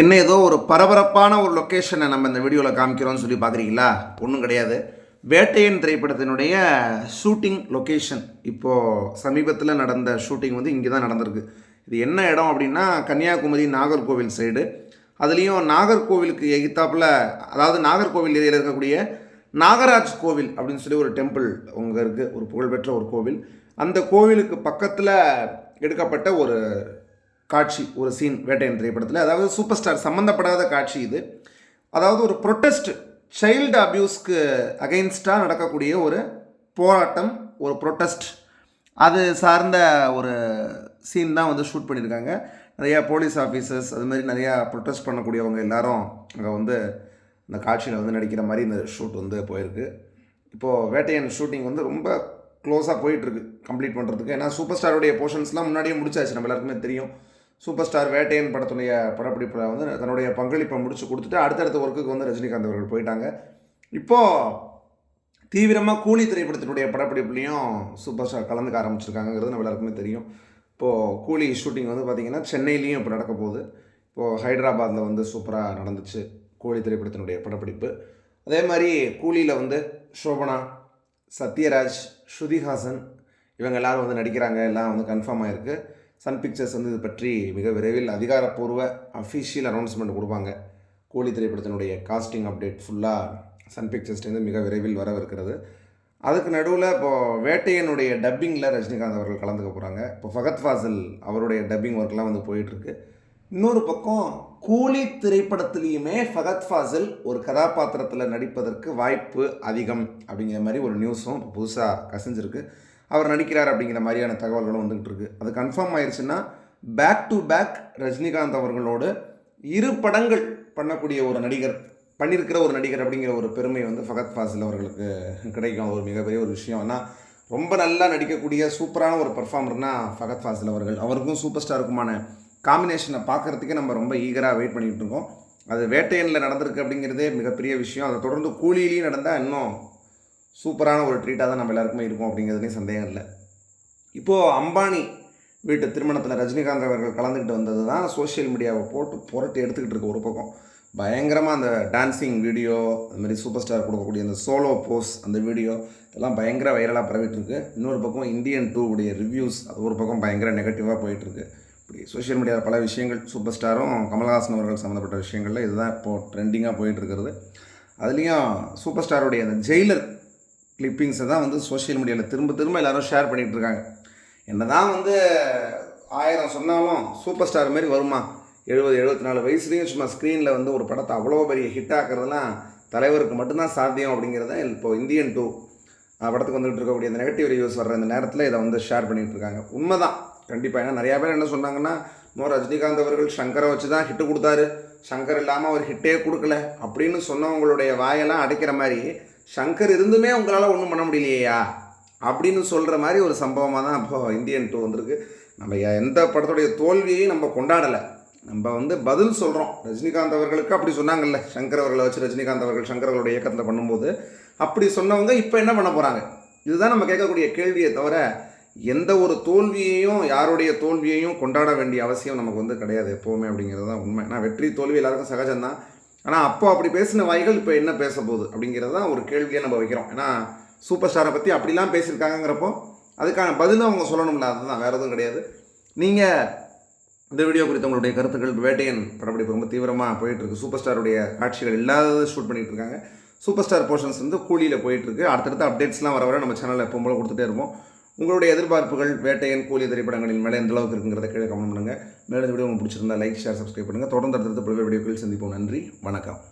என்ன ஏதோ ஒரு பரபரப்பான ஒரு லொக்கேஷனை நம்ம இந்த வீடியோவில் காமிக்கிறோம்னு சொல்லி பார்க்குறீங்களா? ஒன்றும் கிடையாது. வேட்டையன் திரைப்படத்தினுடைய ஷூட்டிங் லொக்கேஷன் இப்போது சமீபத்தில் நடந்த ஷூட்டிங் வந்து இங்கே தான் நடந்திருக்கு. இது என்ன இடம் அப்படின்னா கன்னியாகுமரி நாகர்கோவில் சைடு அதுலேயும் நாகர்கோவிலுக்கு எகித்தாப்புல அதாவது நாகர்கோவில் ஏரியாவில் இருக்கக்கூடிய நாகராஜ் கோவில் அப்படின்னு சொல்லி ஒரு டெம்பிள் உங்கள் இருக்குது ஒரு புகழ்பெற்ற ஒரு கோவில். அந்த கோவிலுக்கு பக்கத்தில் எடுக்கப்பட்ட ஒரு காட்சி ஒரு சீன் வேட்டையன் திரைப்படத்தில். அதாவது சூப்பர் ஸ்டார் சம்மந்தப்படாத காட்சி இது. அதாவது ஒரு ப்ரொட்டஸ்ட் சைல்டு அப்யூஸ்க்கு அகைன்ஸ்டாக நடக்கக்கூடிய ஒரு போராட்டம் ஒரு ப்ரொட்டஸ்ட் அது சார்ந்த ஒரு சீன் தான் வந்து ஷூட் பண்ணியிருக்காங்க நிறையா போலீஸ் ஆஃபீஸர்ஸ் அது மாதிரி நிறையா ப்ரொட்டஸ்ட் பண்ணக்கூடியவங்க எல்லாரும் அங்கே வந்து இந்த காட்சியில் வந்து நடிக்கிற மாதிரி இந்த ஷூட் வந்து போயிருக்கு. இப்போது வேட்டையன் ஷூட்டிங் வந்து ரொம்ப க்ளோஸாக போயிட்டுருக்கு கம்ப்ளீட் பண்ணுறதுக்கு ஏன்னா சூப்பர் ஸ்டாருடைய போர்ஷன்ஸ்லாம் முன்னாடியே முடிச்சாச்சு. நம்ம எல்லாருக்குமே தெரியும். சூப்பர் ஸ்டார் வேட்டையன் படத்துடைய படப்பிடிப்பில் வந்து தன்னுடைய பங்களிப்பை முடிச்சு கொடுத்துட்டு அடுத்தடுத்த ஒர்க்குக்கு வந்து ரஜினிகாந்த் அவர்கள் போயிட்டாங்க. இப்போது தீவிரமாக கூலி திரைப்படத்தினுடைய படப்பிடிப்புலையும் சூப்பர் ஸ்டார் கலந்துக்க ஆரம்பிச்சிருக்காங்கிறது நம்ம எல்லாருக்குமே தெரியும். இப்போது கூலி ஷூட்டிங் வந்து பார்த்திங்கன்னா சென்னையிலையும் இப்போ நடக்க போகுது. இப்போது ஹைதராபாத்தில் வந்து சூப்பராக நடந்துச்சு கூலி திரைப்படத்தினுடைய படப்பிடிப்பு. அதே மாதிரி கூலியில் வந்து ஷோபனா சத்யராஜ் ஸ்ருதிஹாசன் இவங்க எல்லாரும் வந்து நடிக்கிறாங்க. எல்லாம் வந்து கன்ஃபார்ம் ஆகிருக்கு சன் பிக்சர்ஸ் வந்து இது பற்றி மிக விரைவில் அதிகாரப்பூர்வ அஃபிஷியல் அனௌன்ஸ்மெண்ட் கொடுப்பாங்க. கூலி திரைப்படத்தினுடைய காஸ்டிங் அப்டேட் ஃபுல்லாக சன் பிக்சர்ஸ்லேருந்து மிக விரைவில் வரவிருக்கிறது. அதுக்கு நடுவில் இப்போது வேட்டையனுடைய டப்பிங்கில் ரஜினிகாந்த் அவர்கள் கலந்துக்க போகிறாங்க இப்போ ஃபகத் ஃபாசில் அவருடைய டப்பிங் ஒர்க்லாம் வந்து போயிட்டுருக்கு. இன்னொரு பக்கம் கூலி திரைப்படத்துலேயுமே ஃபகத் ஃபாசில் ஒரு கதாபாத்திரத்தில் நடிப்பதற்கு வாய்ப்பு அதிகம் அப்படிங்கிற மாதிரி ஒரு நியூஸும் இப்போ புதுசாக கசிஞ்சிருக்கு. அவர் நடிக்கிறார் அப்படிங்கிற மாதிரியான தகவல்களும் வந்துகிட்டு இருக்குது அது கன்ஃபார்ம் ஆயிடுச்சுன்னா பேக் டு பேக் ரஜினிகாந்த் அவர்களோடு இரு படங்கள் பண்ணக்கூடிய ஒரு நடிகர் பண்ணியிருக்கிற ஒரு நடிகர் அப்படிங்கிற ஒரு பெருமை வந்து ஃபகத் ஃபாசில் அவர்களுக்கு கிடைக்கும். ஒரு மிகப்பெரிய ஒரு விஷயம். ஆனால் ரொம்ப நல்லா நடிக்கக்கூடிய சூப்பரான ஒரு பர்ஃபார்மர்னா ஃபகத் ஃபாசில் அவர்கள். அவருக்கும் சூப்பர் ஸ்டாருக்குமான காம்பினேஷனை பார்க்குறதுக்கே நம்ம ரொம்ப ஈகராக வெயிட் பண்ணிகிட்டு இருக்கோம். அது வேட்டையனில் நடந்திருக்கு அப்படிங்கிறதே மிகப்பெரிய விஷயம். அதை தொடர்ந்து கூலியிலையும் நடந்தால் இன்னும் சூப்பரான ஒரு ட்ரீட்டாக தான் நம்ம எல்லாருக்குமே இருக்கும் அப்படிங்கிறதுலேயும் சந்தேகம் இல்லை. இப்போது அம்பானி வீட்டு திருமணத்தில் ரஜினிகாந்த் அவர்கள் கலந்துக்கிட்டு வந்தது தான் சோஷியல் மீடியாவை போட்டு புரட்டி எடுத்துக்கிட்டு இருக்க ஒரு பக்கம். பயங்கரமாக அந்த டான்ஸிங் வீடியோ அதுமாரி சூப்பர் ஸ்டார் கொடுக்கக்கூடிய அந்த சோலோ போஸ் அந்த வீடியோ இதெல்லாம் பயங்கர வைரலாக பரவிட்டுருக்கு இன்னொரு பக்கம் இந்தியன் டூ உடைய ரிவ்யூஸ் அது ஒரு பக்கம் பயங்கர நெகட்டிவாக போயிட்டுருக்கு இப்படி சோஷியல் மீடியாவில் பல விஷயங்கள் சூப்பர் ஸ்டாரும் கமல்ஹாசன் அவர்கள் சம்மந்தப்பட்ட விஷயங்களில் இதுதான் இப்போது ட்ரெண்டிங்காக போயிட்டுருக்கிறது அதுலேயும் சூப்பர் ஸ்டாருடைய அந்த ஜெயிலர் கிளிப்பிங்ஸை தான் வந்து சோஷியல் மீடியாவில் திரும்ப திரும்ப எல்லாரும் ஷேர் பண்ணிகிட்டு இருக்காங்க. என்ன தான் வந்து ஆயிரம் சொன்னாலும் சூப்பர் ஸ்டார் மாதிரி வருமா? எழுபது எழுபத்தி நாலு வயசுலேயும் சும்மா ஸ்க்ரீனில் வந்து ஒரு படத்தை அவ்வளோ பெரிய ஹிட் ஆக்கிறதுலாம் தலைவருக்கு மட்டும்தான் சாத்தியம் அப்படிங்கிறத இப்போ இந்தியன் டூ படத்துக்கு வந்துகிட்டு இருக்கக்கூடிய இந்த நெகட்டிவ் ரிவ்யூஸ் வர்ற இந்த நேரத்தில் இதை வந்து ஷேர் பண்ணிகிட்டு இருக்காங்க. உண்மைதான். கண்டிப்பாக ஏன்னா நிறையா பேர் என்ன சொன்னாங்கன்னா மோ ரஜினிகாந்த் அவர்கள் சங்கரை வச்சு தான் ஹிட்டு கொடுத்தாரு. சங்கர் இல்லாமல் அவர் ஹிட்டே கொடுக்கல. அப்படின்னு சொன்னவங்களுடைய வாயெல்லாம் அடைக்கிற மாதிரி சங்கர் இருந்துமே உங்களால் ஒன்றும் பண்ண முடியலையா அப்படின்னு சொல்கிற மாதிரி ஒரு சம்பவமாக தான் இப்போ இந்தியன் டூ வந்திருக்கு. நம்ம எந்த படத்துடைய தோல்வியையும் நம்ம கொண்டாடலை. நம்ம வந்து பதில் சொல்கிறோம் ரஜினிகாந்த் அவர்களுக்கு அப்படி சொன்னாங்கல்ல. சங்கர் அவர்களை வச்சு ரஜினிகாந்த் அவர்கள் சங்கர் அவர்களுடைய இயக்கத்தில் பண்ணும்போது அப்படி சொன்னவங்க இப்போ என்ன பண்ண போகிறாங்க இதுதான் நம்ம கேட்கக்கூடிய கேள்வியை தவிர எந்த ஒரு தோல்வியையும் யாருடைய தோல்வியையும் கொண்டாட வேண்டிய அவசியம் நமக்கு வந்து கிடையாது எப்போவுமே அப்படிங்கிறது தான் உண்மை. ஏன்னா வெற்றி தோல்வி எல்லாருக்கும் சகஜம்தான். ஆனால் அப்போ அப்படி பேசின வாய்கள் இப்போ என்ன பேச போகுது அப்படிங்கிறது தான் ஒரு கேள்வியை நம்ம வைக்கிறோம். ஏன்னா சூப்பர் ஸ்டாரை பற்றி அப்படிலாம் பேசியிருக்காங்கிறப்போ அதுக்கான பதிலும் அவங்க சொல்லணும்ல அதுதான் வேறு எதுவும் கிடையாது. நீங்கள் இந்த வீடியோ குறித்து உங்களுடைய கருத்துக்கள் வேட்டையன் படப்பிடிப்பு ரொம்ப தீவிரமாக போயிட்டுருக்கு. சூப்பர் ஸ்டாருடைய காட்சிகள் இல்லாதது ஷூட் பண்ணிகிட்டு இருக்காங்க. சூப்பர் ஸ்டார் போர்ஷன்ஸ் வந்து கூலியில் போயிட்டுருக்கு. அடுத்தடுத்த அப்டேட்ஸ்லாம் வர வர நம்ம சேனலில் எப்போ போல கொடுத்துட்டே இருப்போம். உங்களுடைய எதிர்பார்ப்புகள் வேட்டையன் கூலி திரைப்படங்களின் மேலே எந்த அளவுக்கு இருக்குங்கிறத கீழே கமெண்ட் பண்ணுங்கள் மேலும் இந்த வீடியோ உங்களுக்கு பிடிச்சிருந்தா லைக் ஷேர் சப்ஸ்கிரைப் பண்ணுங்கள் தொடர்ந்து அடுத்தடுத்து பல்வேறு வீடியோக்கள் சந்திப்போம். நன்றி. வணக்கம்.